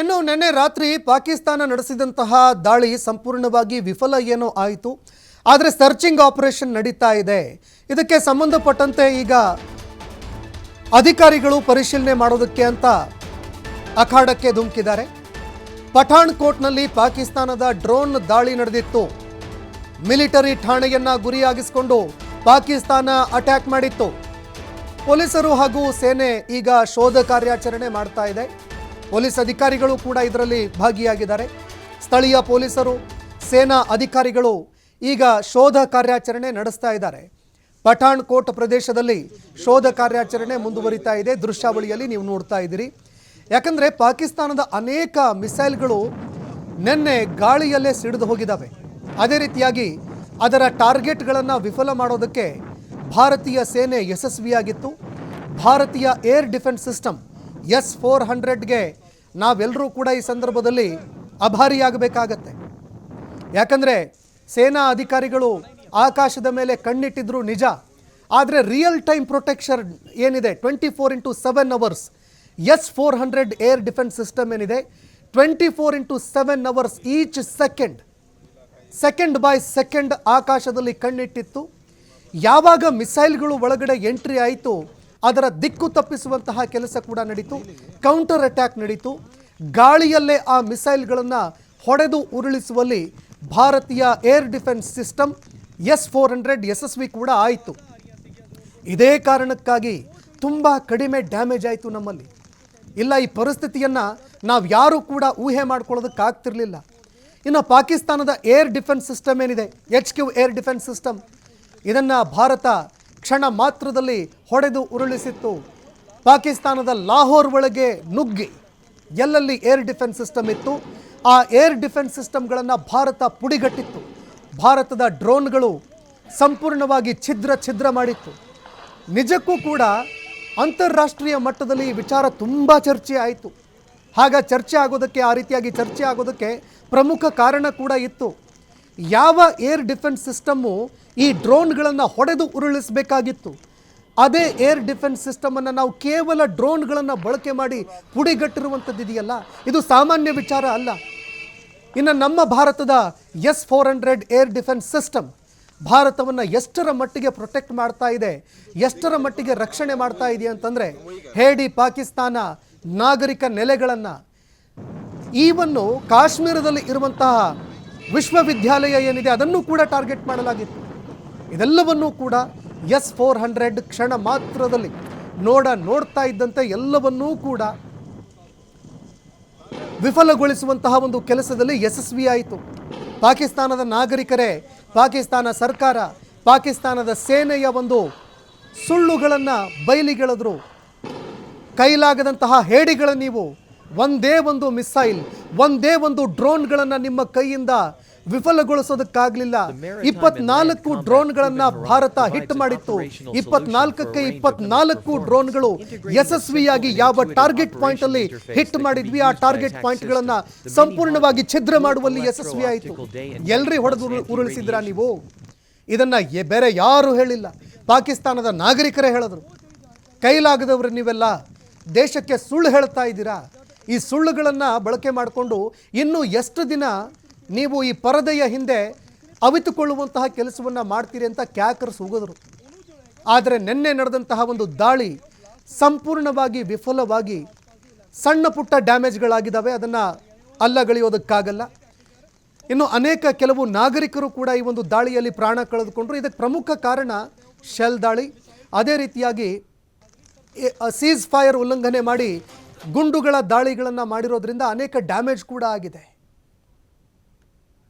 ಇನ್ನು ನಿನ್ನೆ ರಾತ್ರಿ ಪಾಕಿಸ್ತಾನ ನಡೆಸಿದಂತಹ ದಾಳಿ ಸಂಪೂರ್ಣವಾಗಿ ವಿಫಲ ಏನೋ ಆಯಿತು. ಆದರೆ ಸರ್ಚಿಂಗ್ ಆಪರೇಷನ್ ನಡೀತಾ ಇದೆ. ಇದಕ್ಕೆ ಸಂಬಂಧಪಟ್ಟಂತೆ ಈಗ ಅಧಿಕಾರಿಗಳು ಪರಿಶೀಲನೆ ಮಾಡೋದಕ್ಕೆ ಅಂತ ಅಖಾಡಕ್ಕೆ ಧುಮುಕಿದ್ದಾರೆ. ಪಠಾಣ್ ಕೋಟ್ನಲ್ಲಿ ಪಾಕಿಸ್ತಾನದ ಡ್ರೋನ್ ದಾಳಿ ನಡೆದಿತ್ತು. ಮಿಲಿಟರಿ ಠಾಣೆಯನ್ನ ಗುರಿಯಾಗಿಸಿಕೊಂಡು ಪಾಕಿಸ್ತಾನ ಅಟ್ಯಾಕ್ ಮಾಡಿತ್ತು. ಪೊಲೀಸರು ಹಾಗೂ ಸೇನೆ ಈಗ ಶೋಧ ಕಾರ್ಯಾಚರಣೆ ಮಾಡ್ತಾ ಇದೆ. ಪೊಲೀಸ್ ಅಧಿಕಾರಿಗಳು ಕೂಡ ಇದರಲ್ಲಿ ಭಾಗಿಯಾಗಿದ್ದಾರೆ. ಸ್ಥಳೀಯ ಪೊಲೀಸರು, ಸೇನಾ ಅಧಿಕಾರಿಗಳು ಈಗ ಶೋಧ ಕಾರ್ಯಾಚರಣೆ ನಡೆಸ್ತಾ ಇದ್ದಾರೆ. ಪಠಾಣ್ ಕೋಟ್ ಪ್ರದೇಶದಲ್ಲಿ ಶೋಧ ಕಾರ್ಯಾಚರಣೆ ಮುಂದುವರಿತಾ ಇದೆ. ದೃಶ್ಯಾವಳಿಯಲ್ಲಿ ನೀವು ನೋಡ್ತಾ ಇದ್ದೀರಿ. ಯಾಕಂದರೆ ಪಾಕಿಸ್ತಾನದ ಅನೇಕ ಮಿಸೈಲ್ಗಳು ನಿನ್ನೆ ಗಾಳಿಯಲ್ಲೇ ಸಿಡಿದು ಹೋಗಿದ್ದಾವೆ. ಅದೇ ರೀತಿಯಾಗಿ ಅದರ ಟಾರ್ಗೆಟ್ಗಳನ್ನು ವಿಫಲ ಮಾಡೋದಕ್ಕೆ ಭಾರತೀಯ ಸೇನೆ ಯಶಸ್ವಿಯಾಗಿತ್ತು. ಭಾರತೀಯ air defence system S four ಹಂಡ್ರೆಡ್ಗೆ ನಾವೆಲ್ಲರೂ ಕೂಡ ಈ ಸಂದರ್ಭದಲ್ಲಿ ಅಭಾರಿಯಾಗಬೇಕಾಗತ್ತೆ. ಯಾಕಂದರೆ ಸೇನಾ ಅಧಿಕಾರಿಗಳು ಆಕಾಶದ ಮೇಲೆ ಕಣ್ಣಿಟ್ಟಿದ್ರು ನಿಜ, ಆದರೆ ರಿಯಲ್ ಟೈಮ್ ಪ್ರೊಟೆಕ್ಷನ್ ಏನಿದೆ? Twenty four into seven hours S four hundred air defence system ಏನಿದೆ? Twenty four into seven hours each second second by second ಆಕಾಶದಲ್ಲಿ ಕಣ್ಣಿಟ್ಟಿತ್ತು. ಯಾವಾಗ ಮಿಸೈಲ್ಗಳು ಒಳಗಡೆ ಎಂಟ್ರಿ ಆಯಿತು? ಅದರ ದಿಕ್ಕು ತಪ್ಪಿಸುವಂತಹ ಕೆಲಸ ಕೂಡ ನಡೀತು. ಕೌಂಟರ್ ಅಟ್ಯಾಕ್ ನಡೀತು. ಗಾಳಿಯಲ್ಲೇ ಆ ಮಿಸೈಲ್ಗಳನ್ನು ಹೊಡೆದು ಉರುಳಿಸುವಲ್ಲಿ ಭಾರತೀಯ air defence system S four hundred ಯಶಸ್ವಿ ಕೂಡ ಆಯಿತು. ಇದೇ ಕಾರಣಕ್ಕಾಗಿ ತುಂಬ ಕಡಿಮೆ ಡ್ಯಾಮೇಜ್ ಆಯಿತು ನಮ್ಮಲ್ಲಿ. ಇಲ್ಲ, ಈ ಪರಿಸ್ಥಿತಿಯನ್ನು ನಾವು ಯಾರೂ ಕೂಡ ಊಹೆ ಮಾಡ್ಕೊಳ್ಳೋದಕ್ಕಾಗ್ತಿರಲಿಲ್ಲ. ಇನ್ನು ಪಾಕಿಸ್ತಾನದ ಏರ್ ಡಿಫೆನ್ಸ್ ಸಿಸ್ಟಮ್ ಏನಿದೆ? H Q air defence system. ಇದನ್ನು ಭಾರತ ಕ್ಷಣ ಮಾತ್ರದಲ್ಲಿ ಹೊಡೆದು ಉರುಳಿಸಿತ್ತು. ಪಾಕಿಸ್ತಾನದ ಲಾಹೋರ್ ಒಳಗೆ ನುಗ್ಗಿ ಎಲ್ಲೆಲ್ಲಿ ಏರ್ ಡಿಫೆನ್ಸ್ ಸಿಸ್ಟಮ್ ಇತ್ತು, ಆ ಏರ್ ಡಿಫೆನ್ಸ್ ಸಿಸ್ಟಮ್ಗಳನ್ನು ಭಾರತ ಪುಡಿಗಟ್ಟಿತ್ತು. ಭಾರತದ ಡ್ರೋನ್ಗಳು ಸಂಪೂರ್ಣವಾಗಿ ಛಿದ್ರ ಛಿದ್ರ ಮಾಡಿತ್ತು. ನಿಜಕ್ಕೂ ಕೂಡ ಅಂತಾರಾಷ್ಟ್ರೀಯ ಮಟ್ಟದಲ್ಲಿ ಈ ವಿಚಾರ ತುಂಬ ಚರ್ಚೆ ಆಯಿತು. ಆಗ ಚರ್ಚೆ ಆಗೋದಕ್ಕೆ, ಆ ರೀತಿಯಾಗಿ ಚರ್ಚೆ ಆಗೋದಕ್ಕೆ ಪ್ರಮುಖ ಕಾರಣ ಕೂಡ ಇತ್ತು. ಯಾವ ಏರ್ ಡಿಫೆನ್ಸ್ ಸಿಸ್ಟಮ್ಮು ಈ ಡ್ರೋನ್ಗಳನ್ನು ಹೊಡೆದು ಉರುಳಿಸಬೇಕಾಗಿತ್ತು? ಅದೇ ಏರ್ ಡಿಫೆನ್ಸ್ ಸಿಸ್ಟಮನ್ನು ನಾವು ಕೇವಲ ಡ್ರೋನ್ಗಳನ್ನು ಬಳಕೆ ಮಾಡಿ ಪುಡಿಗಟ್ಟಿರುವಂಥದ್ದಿದೆಯಲ್ಲ? ಇದು ಸಾಮಾನ್ಯ ವಿಚಾರ ಅಲ್ಲ. ಇನ್ನು ನಮ್ಮ ಭಾರತದ S four hundred air defence system ಭಾರತವನ್ನು ಎಷ್ಟರ ಮಟ್ಟಿಗೆ ಪ್ರೊಟೆಕ್ಟ್ ಮಾಡ್ತಾ ಇದೆ, ಎಷ್ಟರ ಮಟ್ಟಿಗೆ ರಕ್ಷಣೆ ಮಾಡ್ತಾ ಇದೆ ಅಂತಂದರೆ ಹೇಡಿ ಪಾಕಿಸ್ತಾನ ನಾಗರಿಕ ನೆಲೆಗಳನ್ನು. ಈವನ್ನು ಕಾಶ್ಮೀರದಲ್ಲಿ ಇರುವಂತಹ ವಿಶ್ವವಿದ್ಯಾಲಯ ಏನಿದೆ ಅದನ್ನು ಕೂಡ ಟಾರ್ಗೆಟ್ ಮಾಡಲಾಗಿತ್ತು. ಇದೆಲ್ಲವನ್ನೂ ಕೂಡ ಎಸ್ ಫೋರ್ ಹಂಡ್ರೆಡ್ ಕ್ಷಣ ಮಾತ್ರದಲ್ಲಿ ನೋಡ ನೋಡ್ತಾ ಇದ್ದಂತೆ ಎಲ್ಲವನ್ನೂ ಕೂಡ ವಿಫಲಗೊಳಿಸುವಂತಹ ಒಂದು ಕೆಲಸದಲ್ಲಿ ಯಶಸ್ವಿಯಾಯಿತು ಪಾಕಿಸ್ತಾನದ ನಾಗರಿಕರೇ, ಪಾಕಿಸ್ತಾನ ಸರ್ಕಾರ, ಪಾಕಿಸ್ತಾನದ ಸೇನೆಯ ಒಂದು ಸುಳ್ಳುಗಳನ್ನು ಬಯಲಿಗೆಳೆದ್ರು ಕೈಲಾಗದಂತಹ ಹೇಡಿಗಳ ನೀವು ಒಂದೇ ಒಂದು ಮಿಸೈಲ್ ಒಂದೇ ಒಂದು ಡ್ರೋನ್ಗಳನ್ನು ನಿಮ್ಮ ಕೈಯಿಂದ ವಿಫಲಗೊಳಿಸೋದಕ್ಕಾಗಲಿಲ್ಲ. ಇಪ್ಪತ್ನಾಲ್ಕು ಡ್ರೋನ್ಗಳನ್ನು ಭಾರತ ಹಿಟ್ ಮಾಡಿತ್ತು. ಇಪ್ಪತ್ನಾಲ್ಕಕ್ಕೆ ಇಪ್ಪತ್ನಾಲ್ಕು ಡ್ರೋನ್ಗಳು ಯಶಸ್ವಿಯಾಗಿ ಯಾವ ಟಾರ್ಗೆಟ್ ಪಾಯಿಂಟ್ ಅಲ್ಲಿ ಹಿಟ್ ಮಾಡಿದ್ವಿ. ಆ ಟಾರ್ಗೆಟ್ ಪಾಯಿಂಟ್ಗಳನ್ನು ಸಂಪೂರ್ಣವಾಗಿ ಛಿದ್ರ ಮಾಡುವಲ್ಲಿ ಯಶಸ್ವಿಯಾಯಿತು ಎಲ್ರಿ ಹೊಡೆದು ಉರುಳಿಸಿದ್ರ ನೀವು? ಇದನ್ನ ಬೇರೆ ಯಾರು ಹೇಳಿಲ್ಲ. ಪಾಕಿಸ್ತಾನದ ನಾಗರಿಕರೇ ಹೇಳಿದ್ರು. ಕೈಲಾಗದವ್ರು ನೀವೆಲ್ಲ ದೇಶಕ್ಕೆ ಸುಳ್ಳು ಹೇಳ್ತಾ ಇದ್ದೀರಾ? ಈ ಸುಳ್ಳುಗಳನ್ನು ಬಳಕೆ ಮಾಡಿಕೊಂಡು ಇನ್ನು ಎಷ್ಟು ದಿನ ನೀವು ಈ ಪರದೆಯ ಹಿಂದೆ ಅವಿತುಕೊಳ್ಳುವಂತಹ ಕೆಲಸವನ್ನು ಮಾಡ್ತೀರಿ ಅಂತ ಕ್ಯಾಕರ್ಸ್ ಹೋಗಿದ್ರು ಆದರೆ ನಿನ್ನೆ ನಡೆದಂತಹ ಒಂದು ದಾಳಿ ಸಂಪೂರ್ಣವಾಗಿ ವಿಫಲವಾಗಿ ಸಣ್ಣ ಪುಟ್ಟ ಡ್ಯಾಮೇಜ್ಗಳಾಗಿದ್ದಾವೆ. ಅದನ್ನು ಅಲ್ಲಗಳೆಯೋದಕ್ಕಾಗಲ್ಲ. ಇನ್ನು ಅನೇಕ ಕೆಲವು ನಾಗರಿಕರು ಕೂಡ ಈ ಒಂದು ದಾಳಿಯಲ್ಲಿ ಪ್ರಾಣ ಕಳೆದುಕೊಂಡರು. ಇದಕ್ಕೆ ಪ್ರಮುಖ ಕಾರಣ ಶೆಲ್ ದಾಳಿ. ಅದೇ ರೀತಿಯಾಗಿ ಸೀಸ್ ಫೈರ್ ಉಲ್ಲಂಘನೆ ಮಾಡಿ ಗುಂಡುಗಳ ದಾಳಿಗಳನ್ನು ಮಾಡಿರೋದ್ರಿಂದ ಅನೇಕ ಡ್ಯಾಮೇಜ್ ಕೂಡ ಆಗಿದೆ.